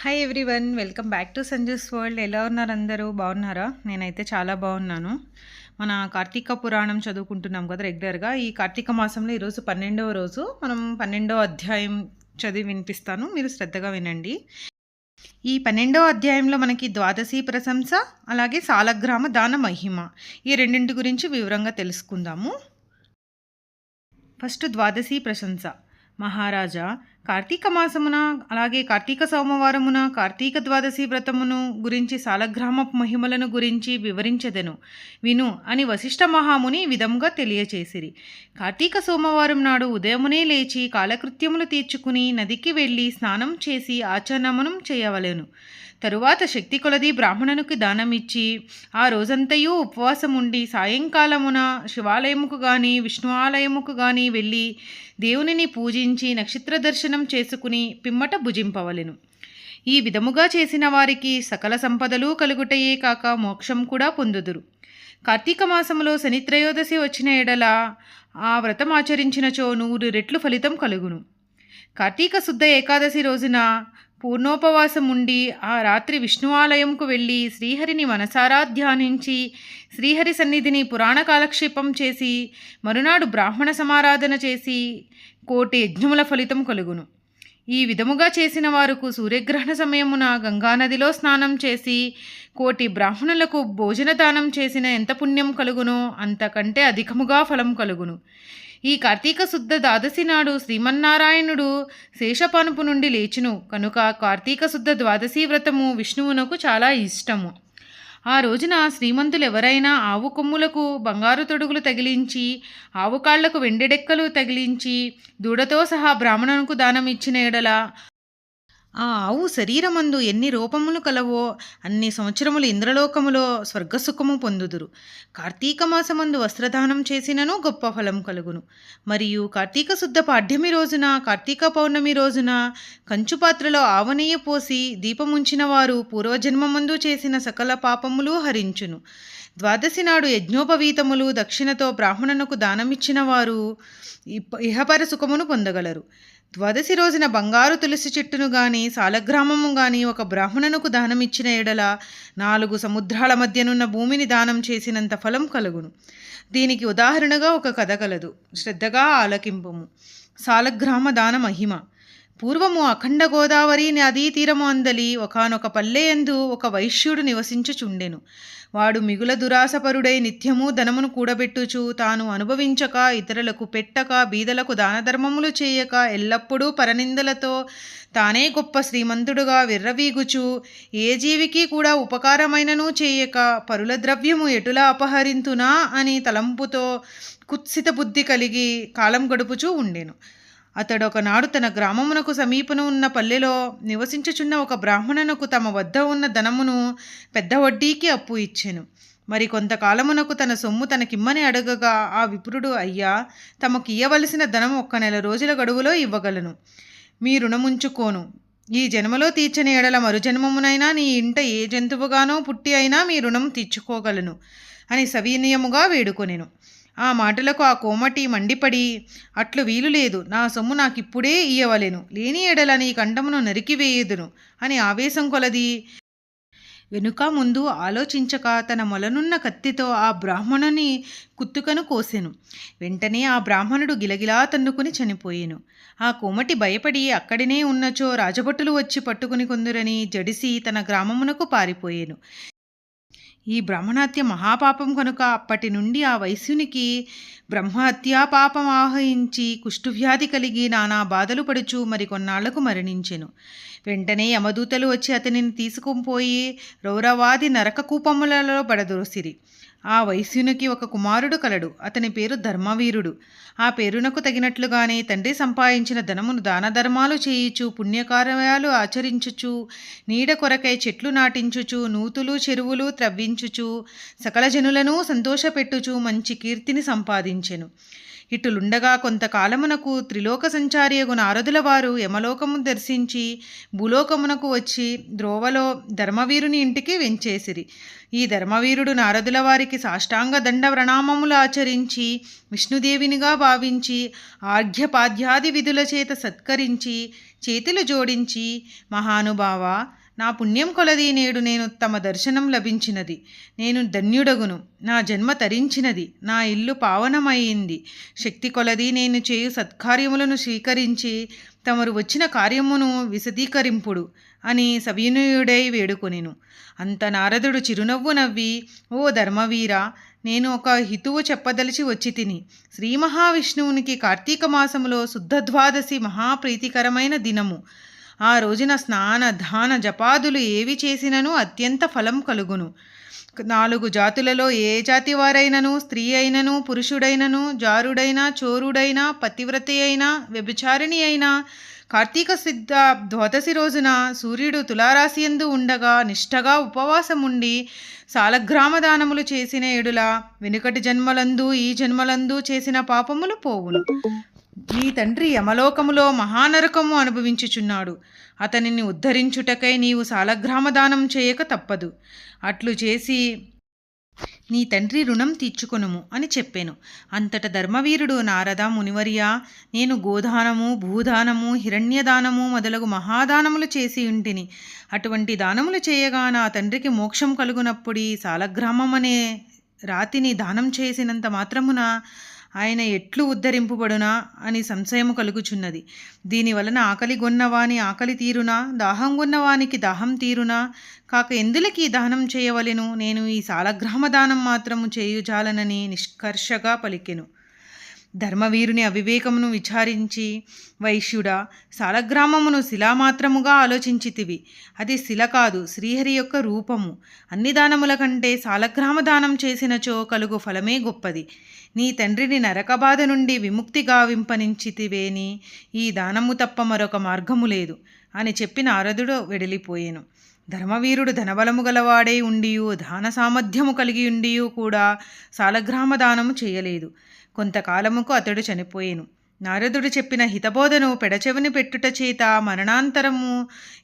Hi everyone welcome back to Sanju's world ఎలా ఉన్నారు అందరూ? బాగున్నారా? నేనైతే చాలా బాగున్నాను. మన కార్తీక పురాణం చదువుకుంటున్నాం కదా రెగ్యులర్గా ఈ కార్తీక మాసంలో ఈరోజు పన్నెండవ రోజు. మనం పన్నెండవ అధ్యాయం చదివి వినిపిస్తాను. మీరు శ్రద్ధగా వినండి. ఈ పన్నెండవ అధ్యాయంలో మనకి ద్వాదశి ప్రశంస అలాగే సాలగ్రామ దాన మహిమ. ఈ రెండింటి గురించి వివరంగా తెలుసుకుందాము. ఫస్ట్ ద్వాదశి ప్రశంస. మహారాజా కార్తీక మాసమున అలాగే కార్తీక సోమవారమున కార్తీక ద్వాదశి వ్రతమును గురించి సాలగ్రామ మహిమలను గురించి వివరించదను. విను అని వశిష్ఠ మహాముని విధముగా తెలియచేసిరి. కార్తీక సోమవారం నాడు ఉదయమునే లేచి కాలకృత్యములు తీర్చుకుని నదికి వెళ్ళి స్నానం చేసి ఆచరణమునం చేయవలెను. తరువాత శక్తి కొలది బ్రాహ్మణునికి దానమిచ్చి ఆ రోజంతయు ఉపవాసం ఉండి సాయంకాలమున శివాలయముకు గాని విష్ణు ఆలయముకు గాని వెళ్ళి దేవునిని పూజించి నక్షత్ర దర్శనం చేసుకుని పిమ్మట భుజింపవలెను. ఈ విధముగా చేసిన వారికి సకల సంపదలు కలుగుటయే కాక మోక్షం కూడా పొందుదురు. కార్తీక మాసంలో శనిత్రయోదశి వచ్చిన ఎడల ఆ వ్రతం ఆచరించినచో నూరు రెట్లు ఫలితం కలుగును. కార్తీక శుద్ధ ఏకాదశి రోజున పూర్ణోపవాసం ఉండి ఆ రాత్రి విష్ణువాలయంకు వెళ్ళి శ్రీహరిని మనసారా ధ్యానించి శ్రీహరి సన్నిధిని పురాణ కాలక్షేపం చేసి మరునాడు బ్రాహ్మణ సమారాధన చేసి కోటి యజ్ఞముల ఫలితం కలుగును. ఈ విధముగా చేసిన వారుకు సూర్యగ్రహణ సమయమున గంగానదిలో స్నానం చేసి కోటి బ్రాహ్మణులకు భోజన దానం చేసిన ఎంత పుణ్యం కలుగునో అంతకంటే అధికముగా ఫలం కలుగును. ఈ కార్తీక శుద్ధ ద్వాదశి నాడు శ్రీమన్నారాయణుడు శేషపానుపు నుండి లేచును. కనుక కార్తీక శుద్ధ ద్వాదశి వ్రతము విష్ణువునకు చాలా ఇష్టము. ఆ రోజున శ్రీమంతులు ఎవరైనా ఆవు కొమ్ములకు బంగారు తొడుగులు తగిలించి ఆవు కాళ్ళకు వెండిడెక్కలు తగిలించి దూడతో సహా బ్రాహ్మణునికి దానం ఇచ్చిన ఎడల ఆ ఆవు శరీరమందు ఎన్ని రూపములు కలవో అన్ని సంవత్సరములు ఇంద్రలోకములో స్వర్గసుఖము పొందుదురు. కార్తీక మాసమందు వస్త్రదానం చేసినను గొప్ప ఫలం కలుగును. మరియు కార్తీక శుద్ధ పాఠ్యమి రోజున కార్తీక పౌర్ణమి రోజున కంచు పాత్రలో ఆవనీయ పోసి దీపముంచిన వారు పూర్వజన్మమందు చేసిన సకల పాపములు హరించును. ద్వాదశి నాడు యజ్ఞోపవీతములు దక్షిణతో బ్రాహ్మణునకు దానమిచ్చిన వారు ఇహపర సుఖమును పొందగలరు. ద్వాదశి రోజున బంగారు తులసి చెట్టును గాని సాలగ్రామము గాని ఒక బ్రాహ్మణునకు దానమిచ్చిన ఎడల నాలుగు సముద్రాల మధ్యనున్న భూమిని దానం చేసినంత ఫలం కలుగును. దీనికి ఉదాహరణగా ఒక కథ కలదు. శ్రద్ధగా ఆలకింపము. సాలగ్రామ దాన మహిమ. పూర్వము అఖండ గోదావరి నదీ తీరము అందలి ఒకనొక పల్లెయందు ఒక వైశ్యుడు నివసించుచుండెను. వాడు మిగుల దురాసపరుడై నిత్యము ధనమును కూడబెట్టుచు తాను అనుభవించక ఇతరులకు పెట్టక బీదలకు దానధర్మములు చేయక ఎల్లప్పుడూ పరనిందలతో తానే గొప్ప శ్రీమంతుడుగా విర్రవీగుచు ఏ జీవికి కూడా ఉపకారమైనను చేయక పరుల ద్రవ్యము ఎటులా అపహరింతునా అని తలంపుతో కుత్సిత బుద్ధి కలిగి కాలం గడుపుచూ ఉండెను. అతడు ఒకనాడు తన గ్రామమునకు సమీపను ఉన్న పల్లెలో నివసించుచున్న ఒక బ్రాహ్మణునకు తమ వద్ద ఉన్న ధనమును పెద్ద వడ్డీకి అప్పు ఇచ్చెను. మరి కొంతకాలమునకు తన సొమ్ము తనకిమ్మని అడగగా ఆ విప్రుడు అయ్యా తమకు ఇయ్యవలసిన ధనం ఒక్క నెల రోజుల గడువులో ఇవ్వగలను. మీ రుణముంచుకోను. ఈ జన్మలో తీర్చని ఎడల మరుజన్మమునైనా నీ ఇంట ఏ జంతువుగానో పుట్టి అయినా మీ రుణం తీర్చుకోగలను అని సవినయముగా వేడుకొనెను. ఆ మాటలకు ఆ కోమటి మండిపడి అట్లు వీలు లేదు. నా సొమ్ము నాకిప్పుడే ఇయ్యవలెను. లేని ఎడల నీ కంఠమును నరికివేయదును అని ఆవేశం కొలది. వెనుక ముందు ఆలోచించక తన మొలనున్న కత్తితో ఆ బ్రాహ్మణుని కుత్తుకను కోసెను. వెంటనే ఆ బ్రాహ్మణుడు గిలగిలా తన్నుకుని చనిపోయెను. ఆ కోమటి భయపడి అక్కడినే ఉన్నచో రాజభటులు వచ్చి పట్టుకుని కొందురని జడిసి తన గ్రామమునకు పారిపోయేను. ఈ బ్రహ్మణహత్య మహాపాపం కనుక అప్పటి నుండి ఆ వైశ్యునికి బ్రహ్మహత్యా పాపం ఆహరించి కుష్ఠువ్యాధి కలిగి నానా బాధలు పడుచు మరి కొన్నాళ్ళకు మరణించెను. వెంటనే యమదూతలు వచ్చి అతనిని తీసుకుపోయి రౌరవాది నరక కూపములలో పడదోసిరి. ఆ వైశ్యునికి ఒక కుమారుడు కలడు. అతని పేరు ధర్మవీరుడు. ఆ పేరునకు తగినట్లుగానే తండ్రి సంపాదించిన ధనమును దాన ధర్మాలు చేయుచు పుణ్యకార్యాలు ఆచరించుచు నీడ కొరకై చెట్లు నాటించుచు నూతులు చెరువులు త్రవ్వించుచు సకల జనులను సంతోషపెట్టుచు మంచి కీర్తిని సంపాదించెను. ఇటులుండగా కొంతకాలమునకు త్రిలోక సంచారియగు నారదుల వారు యమలోకము దర్శించి భూలోకమునకు వచ్చి ద్రోవలో ధర్మవీరుని ఇంటికి వెంచేసిరి. ఈ ధర్మవీరుడు నారదుల వారికి సాష్టాంగ దండ ప్రణామములు ఆచరించి విష్ణుదేవినిగా భావించి ఆర్ఘ్యపాద్యాది విధుల చేత సత్కరించి చేతులు జోడించి మహానుభావ నా పుణ్యం కొలది నేడు నేను తమ దర్శనం లభించినది. నేను ధన్యుడగును. నా జన్మ తరించినది. నా ఇల్లు పావనమయ్యింది శక్తి కొలది నేను చేయు సత్కార్యములను స్వీకరించి తమరు వచ్చిన కార్యమును విశదీకరింపుడు అని సవినయుడై వేడుకొనెను. అంత నారదుడు చిరునవ్వు నవ్వి ఓ ధర్మవీర నేను ఒక హితువు చెప్పదలిచి వచ్చి తిని. శ్రీ మహావిష్ణువునికి కార్తీక మాసములో శుద్ధ ద్వాదశి మహాప్రీతికరమైన దినము. ఆ రోజున స్నాన దాన జపాదులు ఏవి చేసినను అత్యంత ఫలం కలుగును. నాలుగు జాతులలో ఏ జాతి వారైనను స్త్రీ అయినను పురుషుడైనను జారుడైనా చోరుడైనా పతివ్రతి అయినా వ్యభిచారిణి అయినా కార్తీక సిద్ధ ద్వాదశి రోజున సూర్యుడు తులారాశి ఎందు ఉండగా నిష్టగా ఉపవాసం ఉండి సాలగ్రామ దానములు చేసిన ఎడుల వెనుకటి జన్మలందు ఈ జన్మలందు చేసిన పాపములు పోవును. నీ తండ్రి యమలోకములో మహానరకము అనుభవించుచున్నాడు. అతనిని ఉద్ధరించుటకై నీవు సాలగ్రామదానం చేయక తప్పదు. అట్లు చేసి నీ తండ్రి రుణం తీర్చుకొనుము అని చెప్పాను. అంతట ధర్మవీరుడు నారద మునివర్య నేను గోదానము భూదానము హిరణ్యదానము మొదలగు మహాదానములు చేసి ఉంటిని. అటువంటి దానములు చేయగా నా తండ్రికి మోక్షం కలుగునప్పుడు సాలగ్రామం అనే రాతిని దానం చేసినంత మాత్రమున? ఆయన ఎట్లు ఉద్ధరింపుబడునా అని సంశయము కలుగుచున్నది. దీనివలన ఆకలి గొన్నవాని ఆకలి తీరునా? దాహం గొన్నవానికి దాహం తీరునా? కాక ఎందులకి దహనం చేయవలెను? నేను ఈ సాలగ్రామ దానం మాత్రము చేయుజాలనని నిష్కర్షగా పలికెను. ధర్మవీరుని అవివేకమును విచారించి వైశ్యుడా సాలగ్రామమును శిలామాత్రముగా ఆలోచించితివి. అది శిల కాదు శ్రీహరి యొక్క రూపము. అన్ని దానముల కంటే సాలగ్రామ దానం చేసినచో కలుగు ఫలమే గొప్పది. నీ తండ్రిని నరకబాధ నుండి విముక్తి గావింపనించితివేని ఈ దానము తప్ప మరొక మార్గము లేదు అని చెప్పి నారదుడు వెడలిపోయాను. ధర్మవీరుడు ధనబలము గలవాడై ఉండియు దాన సామర్థ్యము కలిగి ఉండియు కూడా సాలగ్రామ దానము చేయలేదు. కొంతకాలముకు అతడు చనిపోయేను. నారదుడు చెప్పిన హితబోధను పెడచెవిని పెట్టుట చేత మరణాంతరము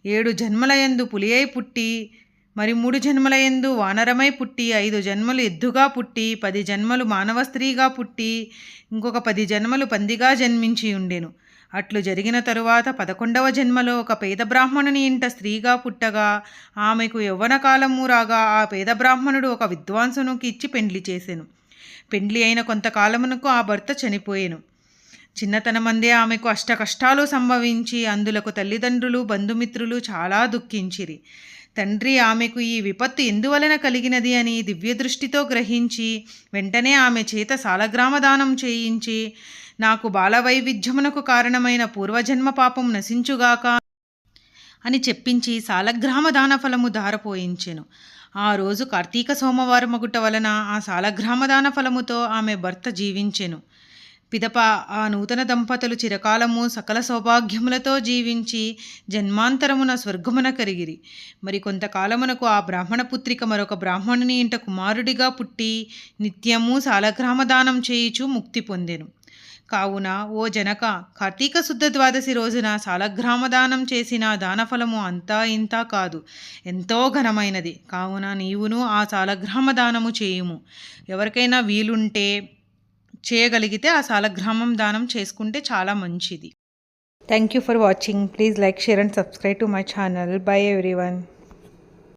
ఏడు జన్మలయందు పులియై పుట్టి మరి మూడు జన్మలయందు వానరమై పుట్టి ఐదు జన్మలు ఎద్దుగా పుట్టి పది జన్మలు మానవ స్త్రీగా పుట్టి ఇంకొక పది జన్మలు పందిగా జన్మించి ఉండెను. అట్లు జరిగిన తరువాత పదకొండవ జన్మలో ఒక పేద బ్రాహ్మణుని ఇంట స్త్రీగా పుట్టగా ఆమెకు యవ్వన కాలము రాగా ఆ పేద బ్రాహ్మణుడు ఒక విద్వాంసునికి ఇచ్చి పెండ్లి చేసెను. పెండ్లి అయిన కొంతకాలమునకు ఆ భర్త చనిపోయాను. చిన్నతనమందే ఆమెకు అష్ట కష్టాలు సంభవించి అందులకు తల్లిదండ్రులు బంధుమిత్రులు చాలా దుఃఖించిరి. తండ్రి ఆమెకు ఈ విపత్తు ఎందువలన కలిగినది అని దివ్యదృష్టితో గ్రహించి వెంటనే ఆమె చేత సాలగ్రామదానం చేయించి నాకు బాలవైవిధ్యమునకు కారణమైన పూర్వజన్మ పాపం నశించుగాక అని చెప్పించి సాలగ్రామ దాన ఫలము ధారపోయించెను. ఆ రోజు కార్తీక సోమవారమగుట వలన ఆ సాలగ్రామదాన ఫలముతో ఆమె భర్త జీవించెను. పిదప ఆ నూతన దంపతులు చిరకాలము సకల సౌభాగ్యములతో జీవించి జన్మాంతరమున స్వర్గమున కరిగిరి. మరి కొంతకాలమునకు ఆ బ్రాహ్మణ పుత్రిక మరొక బ్రాహ్మణుని ఇంట కుమారుడిగా పుట్టి నిత్యము సాలగ్రామదానం చేయుచు ముక్తి పొందెను. కావున ఓ జనక కార్తీక శుద్ధ ద్వాదశి రోజున సాలగ్రామదానం చేసిన దానఫలము అంతా ఇంతా కాదు. ఎంతో ఘనమైనది. కావున నీవును ఆ సాలగ్రామ దానము చేయుము. ఎవరికైనా వీలుంటే చేయగలిగితే ఆ సాలగ్రామం దానం చేసుకుంటే చాలా మంచిది. Thank you for watching please like share and subscribe to my channel bye everyone